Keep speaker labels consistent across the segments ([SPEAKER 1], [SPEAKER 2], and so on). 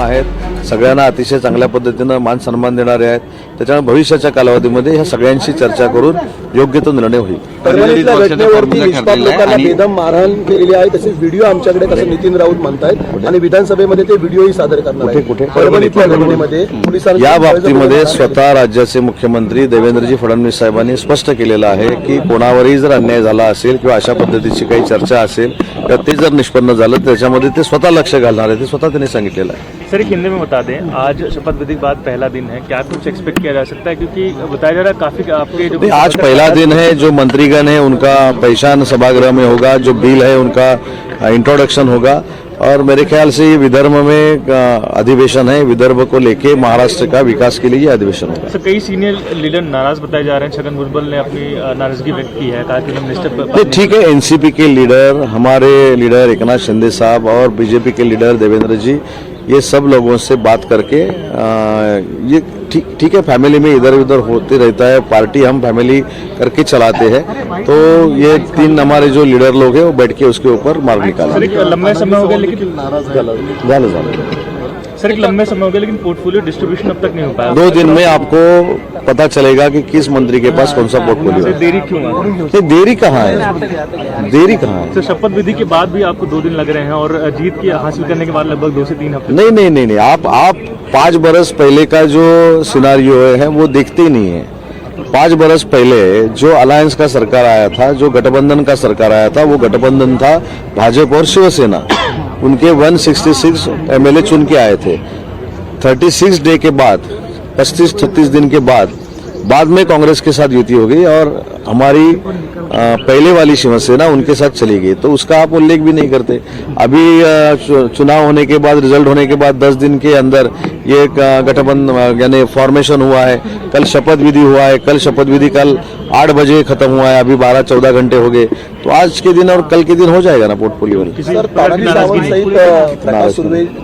[SPEAKER 1] आहेत. सगळ्यांना अतिशय चांगल्या पद्धतीनं मान सन्मान देणारे आहेत. त्याच्यामुळे भविष्याच्या कालावधीमध्ये ह्या सगळ्यांशी चर्चा करून योग्य तो निर्णय होईल.
[SPEAKER 2] मारहाण केलेली आहे. तसेच व्हिडिओ आमच्याकडे कसं नितीन राऊत म्हणतायत. आणि विधानसभेमध्ये ते व्हिडिओही सादर करणार
[SPEAKER 1] या बाबतीमध्ये स्वतः राज्याचे मुख्यमंत्री देवेंद्रजी फडणवीस साहेबांनी स्पष्ट केलेलं आहे की कोणावरही जर अन्याय झाला असेल किंवा अशा पद्धतीची काही चर्चा असेल तर ते जर निष्पन्न झालं त्याच्यामध्ये ते स्वतः लक्ष घालणार आहे. ते स्वतः त्यांनी सांगितलेलं आहे.
[SPEAKER 3] सर एक हिंदी में बता दें. आज शपथ विधि के बाद पहला दिन है. क्या कुछ एक्सपेक्ट किया जा सकता है क्योंकि बताया जा रहा है काफ़ी आपके जो
[SPEAKER 1] आज पहला दिन है जो मंत्रीगण है उनका पहचान सभागृह में होगा जो बिल है उनका इंट्रोडक्शन होगा। और मेरे ख्याल से ये विदर्भ में अधिवेशन है विदर्भ को लेके महाराष्ट्र का विकास के लिए अधिवेशन होगा।
[SPEAKER 3] सर कई सीनियर लीडर नाराज़ बताए जा रहे हैं छगन भुजबल ने अपनी नाराज़गी व्यक्त की है कहा कि हम मिनिस्टर
[SPEAKER 1] ठीक है एनसीपी के लीडर हमारे लीडर एकनाथ शिंदे साहब और बीजेपी के लीडर देवेंद्र जी ये सब लोगों से बात करके अ, ये ठीक ठीक है फैमिली में इधर उधर होते रहता है पार्टी हम फैमिली करके चलाते हैं। तो ये तीन हमारे जो लीडर लोग हैं वो बैठ के उसके ऊपर मार्ग
[SPEAKER 3] निकाल लंबे समय हो गया लेकिन
[SPEAKER 1] नाराज़ झालं
[SPEAKER 3] सर एक लंबे समय हो गया लेकिन पोर्टफोलियो डिस्ट्रीब्यूशन अब तक नहीं हो पाया।
[SPEAKER 1] दो दिन में आपको पता चलेगा कि किस मंत्री के पास कौन सा पोर्टफोलियो है।
[SPEAKER 3] देरी क्यों है?
[SPEAKER 1] देरी कहाँ है? देरी कहाँ है?
[SPEAKER 3] शपथ विधि के बाद भी आपको दो दिन लग रहे हैं और जीत की हासिल करने के बाद लगभग दो से तीन हफ़्ते।
[SPEAKER 1] नहीं नहीं नहीं नहीं आप आप पाँच बरस पहले का जो सिनारियो है वो देखते ही नहीं है। पाँच बरस पहले जो अलायंस का सरकार आया था जो गठबंधन का सरकार आया था वो गठबंधन था भाजपा और शिवसेना। उनके 166 एमएलए चुन के आए थे। 36 डे के बाद 35 36 दिन के बाद बाद में कांग्रेस के साथ युति हो गई और हमारी पहले वाली शिवसेना उनके साथ चली गई तो उसका आप उल्लेख भी नहीं करते। अभी चुनाव होने के बाद रिज़ल्ट होने के बाद दस दिन के अंदर ये एक, गठबंधन यानी फॉर्मेशन हुआ है। कल शपथ विधि हुआ है कल शपथ विधि कल आठ बजे खत्म हुआ है अभी बारह चौदह घंटे हो गए। तो आज के दिन और कल के दिन हो जाएगा ना पोर्टफोलियो
[SPEAKER 3] नहीं।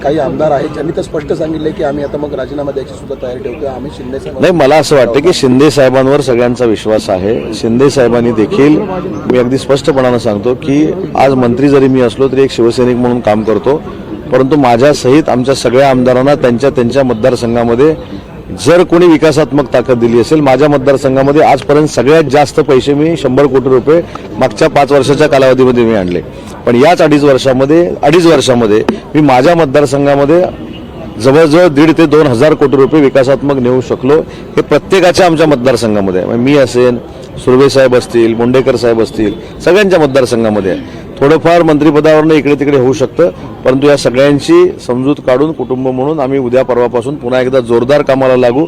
[SPEAKER 2] काही आमदार आहेत ज्यांनी तर स्पष्ट सांगितले की आम्ही आता मग राजीनामा द्यायची सुद्धा तयारी ठेवतोय आम्ही शिंदे साहेबांना-
[SPEAKER 1] नाही मला असं वाटतं की शिंदे साहेबांवर सगळ्यांचा विश्वास आहे. शिंदे साहेबांनी देखील मी अगदी स्पष्टपणानं सांगतो की आज मंत्री जरी मी असलो तरी एक शिवसैनिक म्हणून काम करतो. परंतु माझ्यासहित आमच्या सगळ्या आमदारांना त्यांच्या त्यांच्या मतदारसंघामध्ये जर कोणी विकासात्मक ताकद दिली असेल माझ्या मतदारसंघामध्ये आजपर्यंत सगळ्यात जास्त पैसे मी शंभर कोटी रुपये मागच्या पाच वर्षाच्या कालावधीमध्ये मी आणले पण याच अडीच वर्षामध्ये अडीच वर्षामध्ये मी माझ्या मतदारसंघामध्ये जवळजवळ दीड ते दोन हजार कोटी रुपये विकासात्मक नेऊ शकलो हे प्रत्येकाच्या आमच्या मतदारसंघामध्ये मी असेन सुर्वे साहेब असतील मुंडेकर साहेब असतील सगळ्यांच्या मतदारसंघामध्ये आहे. थोडंफार मंत्रिपदावरनं इकडे तिकडे होऊ शकतं परंतु या सगळ्यांची समजूत काढून कुटुंब म्हणून आम्ही उद्या परवापासून पुन्हा एकदा जोरदार कामाला लागू.